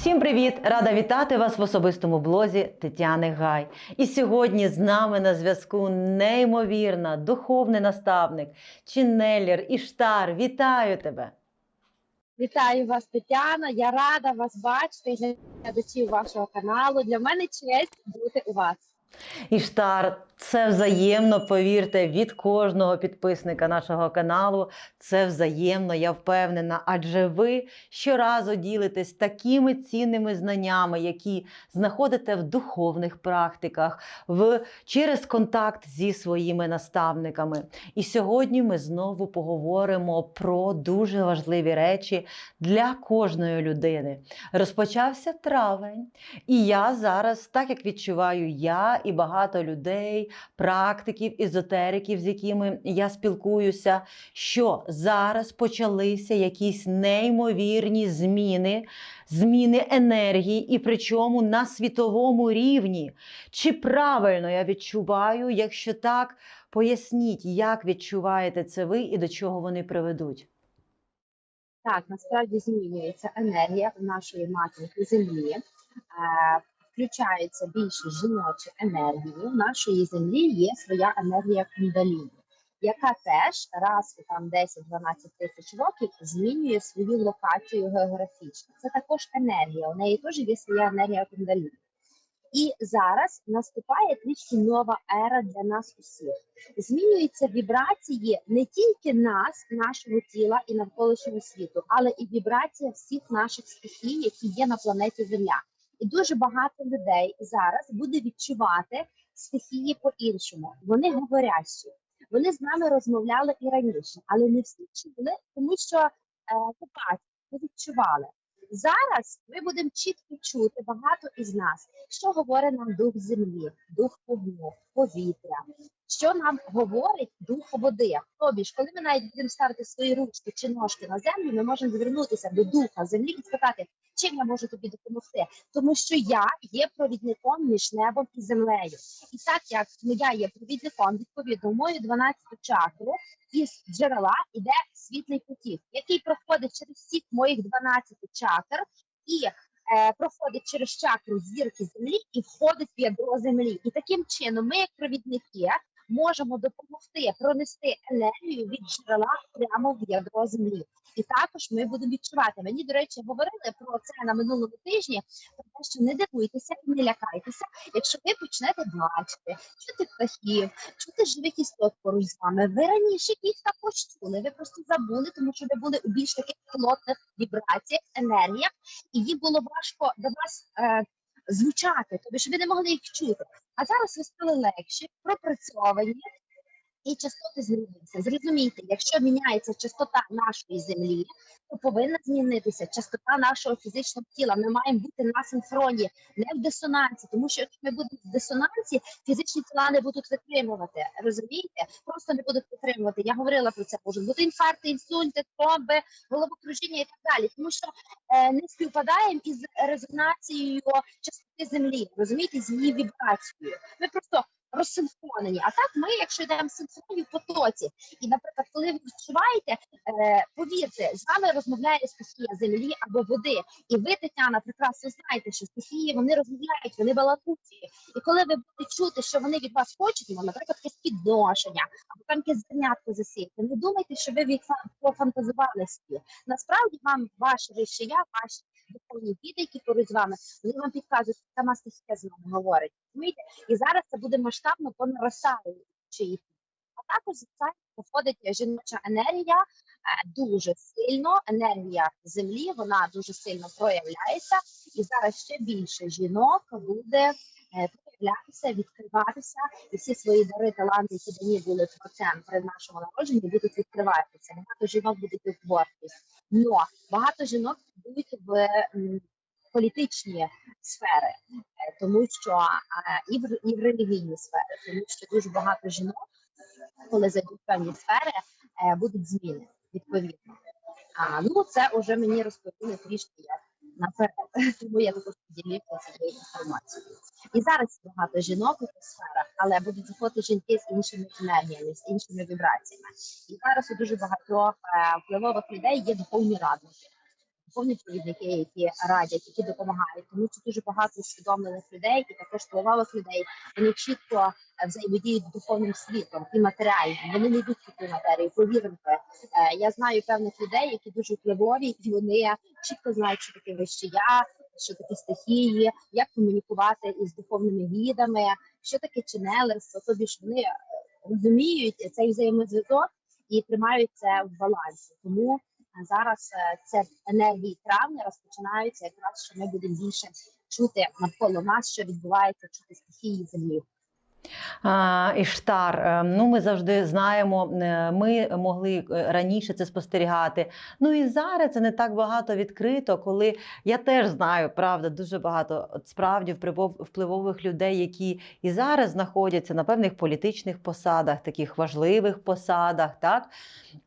Всім привіт! Рада вітати вас в особистому блозі Тетяни Гай. І сьогодні з нами на зв'язку неймовірна духовний наставник Чінеллер Іштар. Вітаю тебе! Вітаю вас, Тетяна. Я рада вас бачити і глядачів вашого каналу. Для мене честь бути у вас. Іштар, це взаємно, повірте, від кожного підписника нашого каналу. Це взаємно, я впевнена. Адже ви щоразу ділитесь такими цінними знаннями, які знаходите в духовних практиках, в, через контакт зі своїми наставниками. І сьогодні ми знову поговоримо про дуже важливі речі для кожної людини. Розпочався травень, і я зараз, так як відчуваю я і багато людей, практиків, езотериків, з якими я спілкуюся, що зараз почалися якісь неймовірні зміни, зміни енергії, і причому на світовому рівні. Чи правильно я відчуваю? Якщо так, поясніть, як відчуваєте це ви і до чого вони приведуть. Так, насправді змінюється енергія нашої матінки землі. Включаються більше жіночі енергії. У нашої землі є своя енергія кундаліні, яка теж раз у там 10-12 тисяч років змінює свою локацію географічно. Це також енергія. У неї теж є своя енергія кундаліні. І зараз наступає трішки нова ера для нас усіх. Змінюються вібрації не тільки нас, нашого тіла і навколишнього світу, але і вібрація всіх наших стихій, які є на планеті Земля. І дуже багато людей зараз буде відчувати стихії по-іншому. Вони говорящі, вони з нами розмовляли і раніше, але не всі чули, тому що е, відчували. Зараз ми будемо чітко чути багато із нас, що говорить нам дух землі, дух вогню, повітря, що нам говорить дух води. Тобі ж, коли ми навіть будемо ставити свої ручки чи ножки на землю, ми можемо звернутися до духа землі і спитати, чим я можу тобі допомогти, тому що я є провідником між небом і землею. І так як я є провідником, відповідно, мою 12-ту чакру із джерела іде світлий потік, який проходить через всіх моїх 12 чакр і е, проходить через чакру зірки землі і входить в ядро землі. І таким чином, ми, як провідники, можемо допомогти пронести енергію від джерела прямо в ядро землі. І також ми будемо відчувати. Мені, до речі, говорили про це на минулому тижні. Про те, що не дивуйтеся і не лякайтеся, якщо ви почнете бачити, чути птахів, чути живих істот поруч з вами. Ви раніше їх також чули. Ви просто забули, тому що ви були у більш таких плотних вібраціях, енергіях, і їм було важко до вас. Е, Звучати, тобі що ви не могли їх чути. А зараз ви стали легші, пропрацьовані, і частоти змінюються. Зрозумійте, якщо міняється частота нашої землі, то повинна змінитися частота нашого фізичного тіла. Ми маємо бути на синхроні, не в дисонансі, тому що якщо ми будемо в дисонансі, фізичні тіла не будуть витримувати. Розумієте? Просто не будуть витримувати. Я говорила про це. Можуть бути інфаркти, інсульти, тромби, головокружіння і так далі, тому що е, не співпадаємо із резонацією частоти землі. Розумієте, з її вібрацією. Ми просто розсинхронені. А так ми, якщо йдемо в в потоці, і, наприклад, коли ви відчуваєте, е, повірте, з вами розмовляє стихія землі або води, і ви, Тетяна, прекрасно знаєте, що стихії вони розмовляють, вони балакуті. І коли ви будете чути, що вони від вас хочуть, ну, наприклад, якесь підношення або там якесь зернятко засіяти, не думайте, що ви від пофантазували собі. Насправді вам ваше вище я, ваші духовні діти, які поруч з вами, вони вам підказують, що сама стихія з вами говорить. Розумієте? І зараз це буде масштабно по наростаючій. А також звичайно походить жіноча енергія е, дуже сильно. Енергія землі вона дуже сильно проявляється, і зараз ще більше жінок буде е, проявлятися, відкриватися, і всі свої дари, таланти, які дані були творцем при нашому народженні, будуть відкриватися. Багато жінок будуть у творчість. Но багато жінок будуть в політичні сфери, е, тому що і в і в релігійні сфери, тому що дуже багато жінок, коли зайдуть певні сфери, е, будуть зміни відповідно. А ну це вже мені розповіли трішки як наперед, тому я також поділюся цією інформацією. І зараз багато жінок у цих сферах, але будуть заходити жінки з іншими енергіями, з іншими вібраціями. І зараз у дуже багатьох е, впливових людей є духовні радники. Духовні провідники, які радять, які допомагають, тому що дуже багато усвідомлених людей і також впливових людей. Вони чітко е, взаємодіють духовним світом і матеріальним. Вони не йдуть в таку матерію. Повірте, Е, я знаю певних людей, які дуже впливові, і вони чітко знають, що таке вище я, що таке стихії, як комунікувати із духовними гідами, що таке ченелерство. Тобі ж вони е, розуміють цей взаємозв'язок і тримають це в балансі. Тому зараз е, це енергії травня розпочинаються якраз, що ми будемо більше чути навколо нас, що відбувається, чути стихії землі. Іштар, е, ну ми завжди знаємо, е, ми могли е, раніше це спостерігати. Ну і зараз це не так багато відкрито, коли я теж знаю, правда, дуже багато от справді впливов- впливових людей, які і зараз знаходяться на певних політичних посадах, таких важливих посадах, так?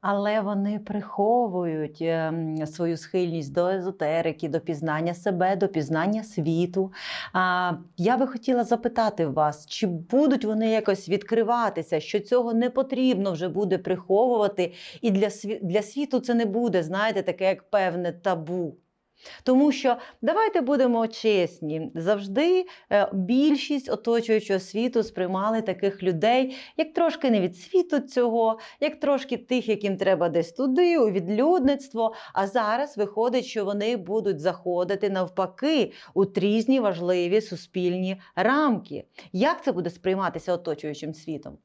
Але вони приховують свою схильність до езотерики, до пізнання себе, до пізнання світу. Я би хотіла запитати вас, чи будуть вони якось відкриватися, що цього не потрібно вже буде приховувати, і для, сві- для світу це не буде, знаєте, таке як певне табу. Тому що давайте будемо чесні, завжди е, більшість оточуючого світу сприймали таких людей, як трошки не від світу цього, як трошки тих, яким треба десь туди, у відлюдництво. А зараз виходить, що вони будуть заходити навпаки у різні важливі суспільні рамки. Як це буде сприйматися оточуючим світом?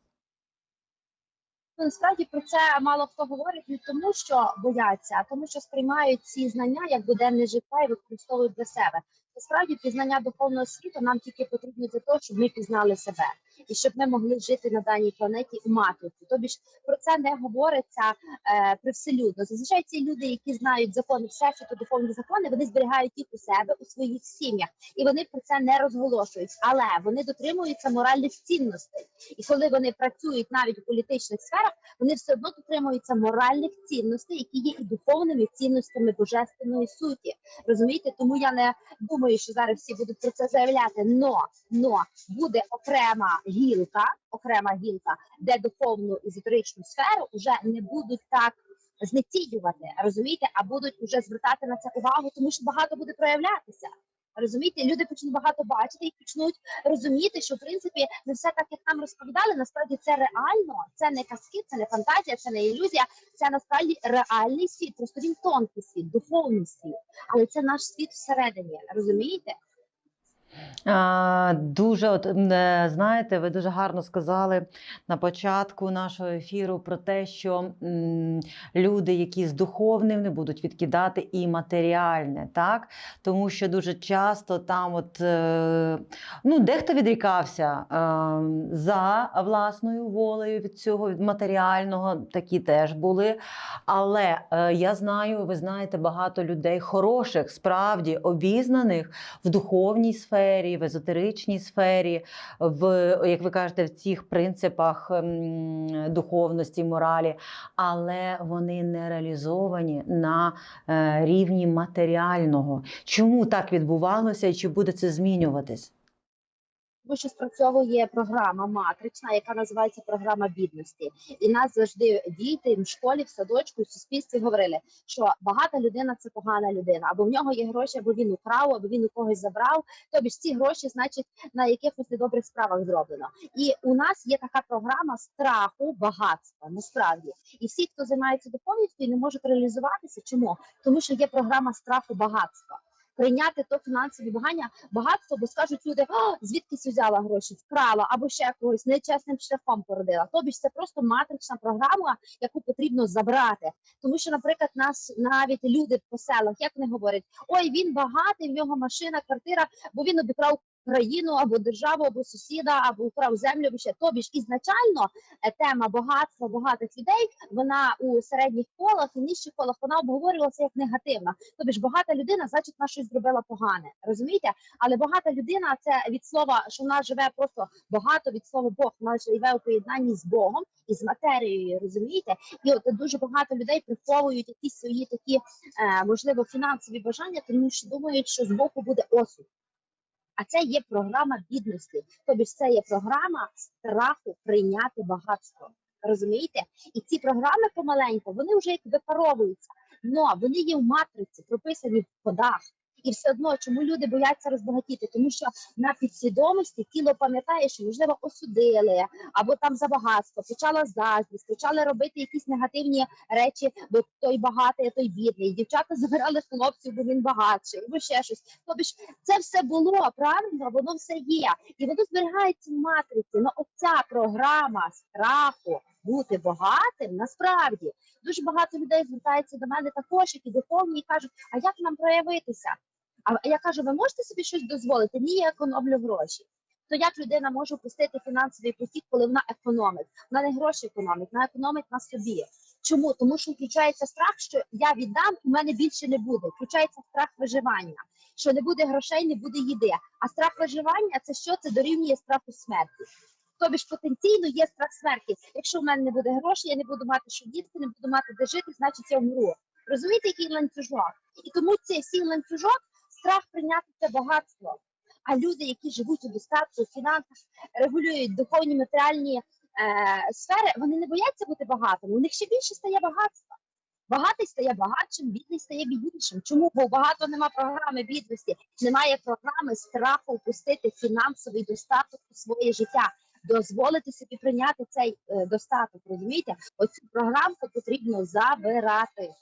Ну, насправді про це мало хто говорить не тому, що бояться, а тому, що сприймають ці знання як буденне життя і використовують для себе. Насправді пізнання духовного світу нам тільки потрібно для того, щоб ми пізнали себе і щоб ми могли жити на даній планеті у матриці. Тобі ж про це не говориться е, привселюдно. Зазвичай ці люди, які знають закони всесвіту, духовні закони, вони зберігають їх у себе у своїх сім'ях, і вони про це не розголошують. Але вони дотримуються моральних цінностей. І коли вони працюють навіть у політичних сферах, вони все одно дотримуються моральних цінностей, які є і духовними цінностями божественної суті. Розумієте, тому я не думаю, що зараз всі будуть про це заявляти. Но но буде окрема гілка, окрема гілка, де духовну езотеричну сферу вже не будуть так. Знецінювати, розумієте, а будуть вже звертати на це увагу, тому що багато буде проявлятися. Розумієте, люди почнуть багато бачити і почнуть розуміти, що в принципі не все так, як нам розповідали. Насправді це реально, це не казки, це не фантазія, це не ілюзія. Це насправді реальний світ. Просто він тонкий світ, духовний світ, але це наш світ всередині. Розумієте? Дуже от е, знаєте, ви дуже гарно сказали на початку нашого ефіру про те, що люди, які з духовним, не будуть відкидати і матеріальне, так? Тому що дуже часто там, от е, ну, дехто відрікався е, за власною волею від цього, від матеріального, такі теж були. Але я знаю, ви знаєте, багато людей хороших, справді обізнаних в духовній сфері, в езотеричній сфері, в, як ви кажете, в цих принципах ем, духовності, моралі, але вони не реалізовані на е, рівні матеріального. Чому так відбувалося і чи буде це змінюватись? Тому що спрацьовує програма матрична, яка називається програма бідності. І нас завжди діти в школі, в садочку, в суспільстві говорили, що багата людина це погана людина, або в нього є гроші, або він украв, або він у когось забрав. Тобі ж ці гроші, значить, на якихось недобрих справах зроблено. І у нас є така програма страху, багатства. Насправді, і всі, хто займається духовністю, не можуть реалізуватися. Чому? Тому що є програма страху багатства. Прийняти то фінансові багання багатство, бо скажуть люди, «А, звідкись взяла гроші, вкрала або ще когось нечесним шляхом породила. Тобі ж це просто матрична програма, яку потрібно забрати. Тому що, наприклад, нас навіть люди по селах, як вони говорять, ой, він багатий, в нього машина, квартира, бо він обікрав країну або державу, або сусіда, або украв землю. ще. Тобі ж ізначально е, тема багатства багатих людей вона у середніх колах і нижчих колах вона обговорювалася як негативна. Тобі ж багата людина, значить, вона щось зробила погане. Розумієте? Але багата людина це від слова, що вона живе просто багато від слова Бог. Вона живе у поєднанні з Богом і з матерією. Розумієте? І от дуже багато людей приховують якісь свої такі е, можливо фінансові бажання, тому що думають, що з боку буде осуд. А це є програма бідності. Тобі це є програма страху прийняти багатство. Розумієте? І ці програми помаленьку вони вже як випаровуються. але вони є в матриці, прописані в кодах. І все одно, чому люди бояться розбагатіти? Тому що на підсвідомості тіло пам'ятає, що можливо осудили або там за багатство, почала заздрість, почали робити якісь негативні речі, бо той багатий, а той бідний. Дівчата забирали хлопців, бо він багатший, або ще щось. Тобто це все було правильно, воно все є, і воно зберігається в матриці. Ну, оця програма страху бути багатим насправді дуже багато людей звертається до мене також, які духовні, і кажуть, а як нам проявитися? А я кажу, ви можете собі щось дозволити? Ні, я економлю гроші. То як людина може опустити фінансовий потік, коли вона економить? Вона не гроші економить, вона економить на собі. Чому? Тому що включається страх, що я віддам, в мене більше не буде. Включається страх виживання, що не буде грошей, не буде їди. А страх виживання це що? Це дорівнює страху смерті. Тобі ж потенційно є страх смерті. Якщо в мене не буде грошей, я не буду мати що їсти, не буду мати де жити, значить я вмру. Розумієте, який ланцюжок? І тому цей всій ланцюжок страх прийняти це багатство. А люди, які живуть у достатку, в фінансах, регулюють духовні матеріальні е, сфери, вони не бояться бути багатими. У них ще більше стає багатства. Багатий стає багатшим, бідний стає біднішим. Чому? Бо багато нема програми бідності, немає програми страху впустити фінансовий достаток у своє життя, дозволити собі прийняти цей е, достаток. Розумієте? Оцю програмку потрібно забирати.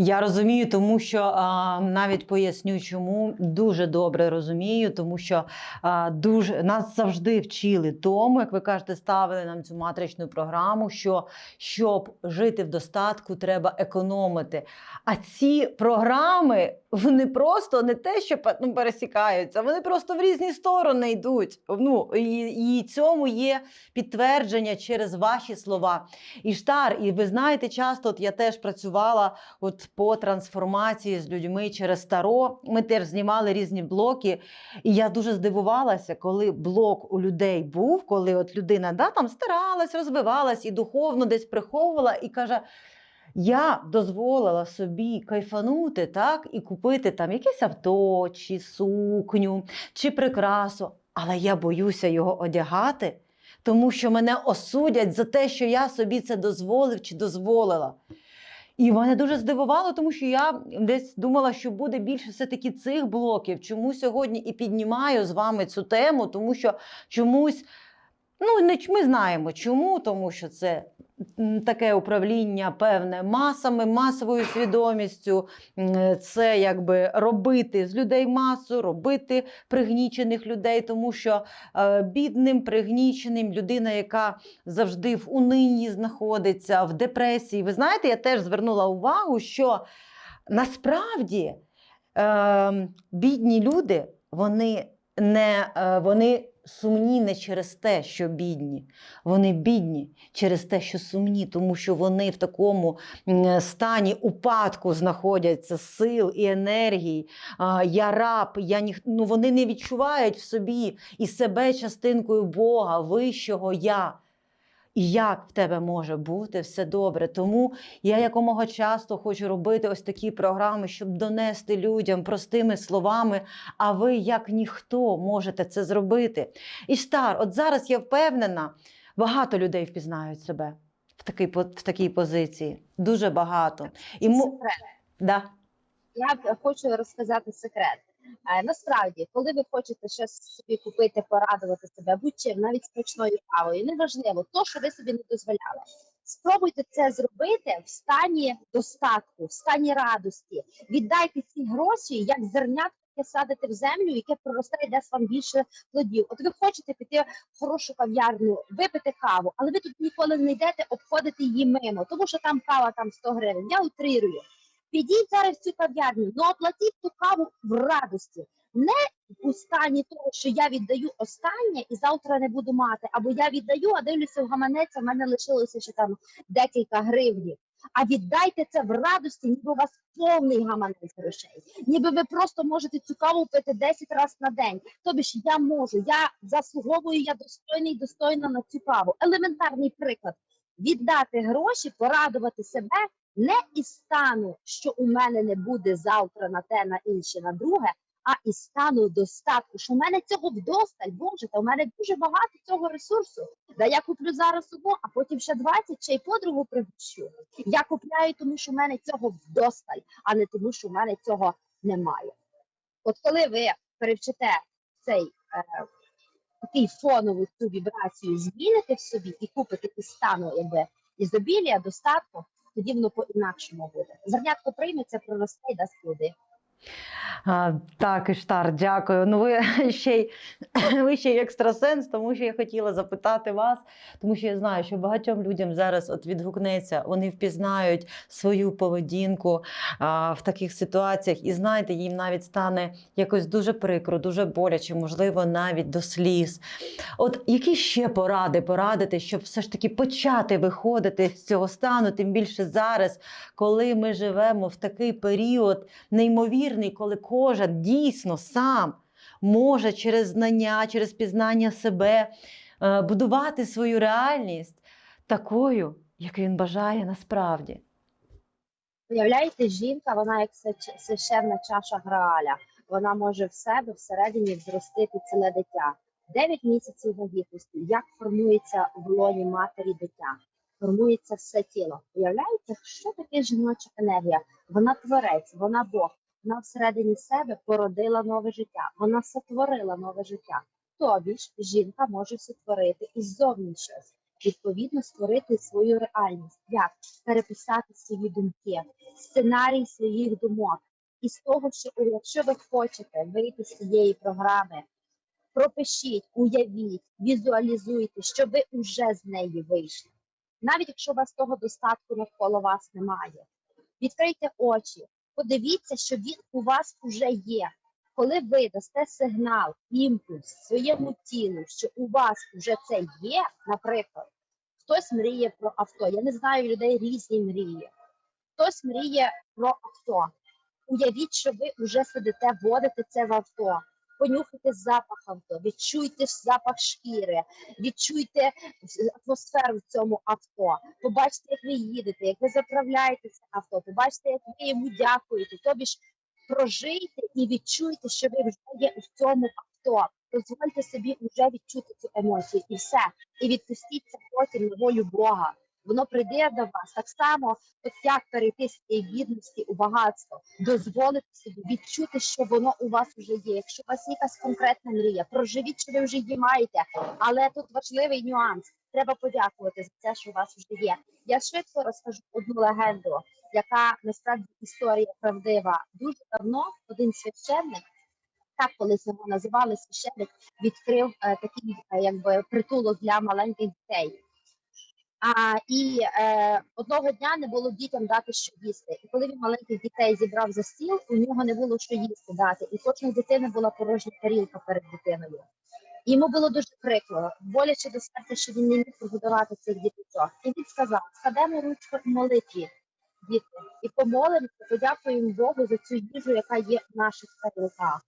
Я розумію, тому що а, навіть поясню, чому дуже добре розумію, тому що а, дуже нас завжди вчили тому, як ви кажете, ставили нам цю матричну програму, що щоб жити в достатку, треба економити. А ці програми вони просто не те, що ну, пересікаються, вони просто в різні сторони йдуть. Ну і, і цьому є підтвердження через ваші слова. Іштар, і ви знаєте, часто от я теж працювала от по трансформації з людьми через Таро. Ми теж знімали різні блоки. І я дуже здивувалася, коли блок у людей був, коли от людина да, там старалась, розвивалась і духовно десь приховувала, і каже. Я дозволила собі кайфанути так і купити там якесь авто, чи сукню, чи прикрасу, але я боюся його одягати, тому що мене осудять за те, що я собі це дозволив чи дозволила. І мене дуже здивувало, тому що я десь думала, що буде більше все-таки цих блоків. Чому сьогодні і піднімаю з вами цю тему, тому що чомусь. Ну, ми знаємо чому, тому що це таке управління певне масами, масовою свідомістю. Це якби робити з людей масу, робити пригнічених людей, тому що е, бідним, пригніченим, людина, яка завжди в унинні знаходиться, в депресії. Ви знаєте, я теж звернула увагу, що насправді е, бідні люди, вони не е, вони сумні не через те, що бідні. Вони бідні через те, що сумні, тому що вони в такому стані упадку знаходяться сил і енергії. Я раб, я ніх... ну, вони не відчувають в собі і себе частинкою Бога, вищого я. І як в тебе може бути все добре? Тому я якомога часто хочу робити ось такі програми, щоб донести людям простими словами. А ви, як ніхто, можете це зробити. Іштар, от зараз я впевнена, багато людей впізнають себе в такій, в такій позиції. Дуже багато. І мо... Да. Я хочу розказати секрет. Е, Насправді, коли ви хочете щось собі купити, порадувати себе будь-чим, навіть смачною кавою, неважливо, то, що ви собі не дозволяли. Спробуйте це зробити в стані достатку, в стані радості. Віддайте ці гроші як зернятко, яке садите в землю, яке проросте і дасть вам більше плодів. От ви хочете піти в хорошу кав'ярню, випити каву, але ви тут ніколи не йдете обходити її мимо, тому що там кава там 100 гривень. Я утрирую. Підіть зараз цю кав'ярню, ну оплатіть ту каву в радості, не у стані того, що я віддаю останнє і завтра не буду мати, або я віддаю, а дивлюся в гаманець, в мене лишилося ще там декілька гривнів. А віддайте це в радості, ніби у вас повний гаманець грошей, ніби ви просто можете цю каву пити 10 разів на день. Тобі ж я можу, я заслуговую, я достойний, достойна на цю каву. Елементарний приклад: віддати гроші, порадувати себе не із стану, що у мене не буде завтра на те, на інше, на друге, а із стану достатку, що в мене цього вдосталь, Боже, та в мене дуже багато цього ресурсу. Да я куплю зараз одну, а потім ще 20, ще й подругу пригощу. Я купляю, тому що в мене цього вдосталь, а не тому, що в мене цього немає. От коли ви перевчите цей е, такий фонову цю вібрацію, зміните в собі і купите із стану якби ізобілія, достатку, тоді воно по-інакшому буде. Зернятко прийметься, проросте і дасть плоди. А, так, Іштар, дякую. Ну, ви ще й ви ще й екстрасенс, тому що я хотіла запитати вас, тому що я знаю, що багатьом людям зараз от відгукнеться, вони впізнають свою поведінку а, в таких ситуаціях, і знаєте, їм навіть стане якось дуже прикро, дуже боляче, можливо, навіть до сліз. От які ще поради порадити, щоб все ж таки почати виходити з цього стану, тим більше зараз, коли ми живемо в такий період неймовірний, коли кожен дійсно сам може через знання, через пізнання себе е, будувати свою реальність такою, як він бажає насправді. Уявляєте, жінка, вона як священна чаша Грааля. Вона може в себе всередині зростити ціле дитя. Дев'ять місяців вагітності. Як формується в лоні матері дитя? Формується все тіло. Уявляєте, що таке жіноча енергія? Вона творець, вона Бог. Вона всередині себе породила нове життя. Вона сотворила нове життя. Тобі ж жінка може сотворити і ззовні щось. Відповідно, створити свою реальність. Як? переписати свої думки, сценарій своїх думок. І з того, що якщо ви хочете вийти з цієї програми, пропишіть, уявіть, візуалізуйте, що ви вже з неї вийшли. Навіть якщо у вас того достатку навколо вас немає. Відкрийте очі, подивіться, що він у вас вже є. Коли ви дасте сигнал, імпульс своєму тілу, що у вас вже це є, наприклад, хтось мріє про авто. Я не знаю людей різні мрії. Хтось мріє про авто. Уявіть, що ви вже сидите, водите це в авто. Понюхайте запах авто, відчуйте запах шкіри, відчуйте атмосферу в цьому авто. Побачите, як ви їдете, як ви заправляєте це авто, побачите, як ви йому дякуєте. Тобі ж прожийте і відчуйте, що ви вже є у цьому авто. Дозвольте собі вже відчути цю емоцію і все. І відпустіть це потім на волю Бога. Воно прийде до вас так само, от як перейти з цієї бідності у багатство, дозволити собі відчути, що воно у вас вже є. Якщо у вас є якась конкретна мрія, проживіть, що ви вже її маєте. Але тут важливий нюанс. Треба подякувати за це, що у вас вже є. Я швидко розкажу одну легенду, яка насправді історія правдива. Дуже давно один священник, так колись його називали священник, відкрив е, такий е, якби притулок для маленьких дітей. А і е, одного дня не було дітям дати що їсти. І коли він маленьких дітей зібрав за стіл, у нього не було що їсти дати. І кожної дитини була порожня тарілка перед дитиною. І йому було дуже прикро, боляче до серця, що він не міг прогодувати цих діточок. І він сказав: складемо ручку в молитві, діти, і помолимося, подякуємо Богу за цю їжу, яка є в наших тарілках.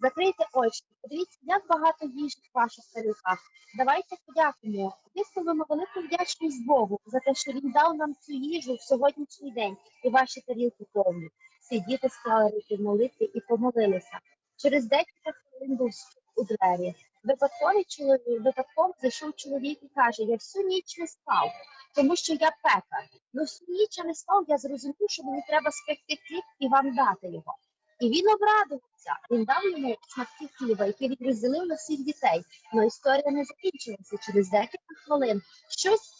Закрийте очі, подивіться, як багато їжі в ваших тарілках. Давайте подякуємо. Висловимо велику вдячність Богу за те, що він дав нам цю їжу в сьогоднішній день і ваші тарілки повні. Всі діти склали руки в молитві і помолилися. Через декілька хвилин був у двері. Випадковий чоловік випадково зайшов чоловік і каже: Я всю ніч не спав, тому що я пекар. Ну всю ніч я не спав, я зрозумів, що мені треба спекти хліб і вам дати його. І він обрадувався. Він дав йому шматки хліба, які він розділив на всіх дітей. Але історія не закінчилася. Через декілька хвилин щось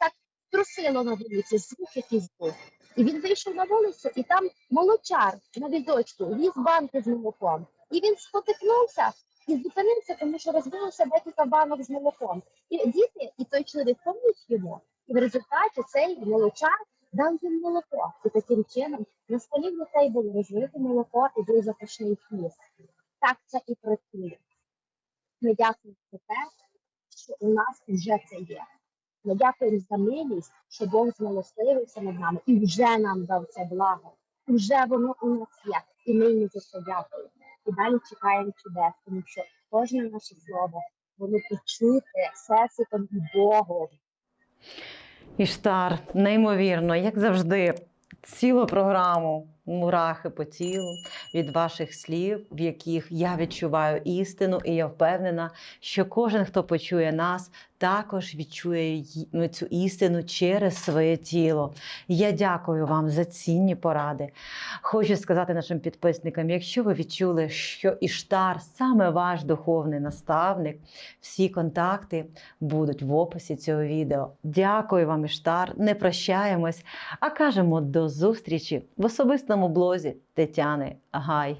так трусило на вулиці, звук якийсь був. І він вийшов на вулицю, і там молочар на візочку віз банки з молоком. І він спотикнувся і зупинився, тому що розбилося декілька банок з молоком. І діти, і той чоловік поміг йому. І в результаті цей молочар дав їм молоко. І таким чином на столі в дітей було розлите молоко і був запашний хліб. Так це і працює. Ми дякуємо за те, що у нас вже це є. Ми дякуємо за милість, що Бог змилостивився над нами і вже нам дав це благо. Уже воно у нас є, і ми йому за це дякуємо. І далі чекаємо чудес, тому що кожне наше слово воно почуте всесвітом і Богом. Іштар, неймовірно, як завжди, цілу програму мурахи по тілу від ваших слів, в яких я відчуваю істину, і я впевнена, що кожен, хто почує нас, також відчує ну, цю істину через своє тіло. Я дякую вам за цінні поради. Хочу сказати нашим підписникам: якщо ви відчули, що Іштар саме ваш духовний наставник, всі контакти будуть в описі цього відео. Дякую вам, Іштар. Не прощаємось, а кажемо до зустрічі в особистому блозі Тетяни Гай.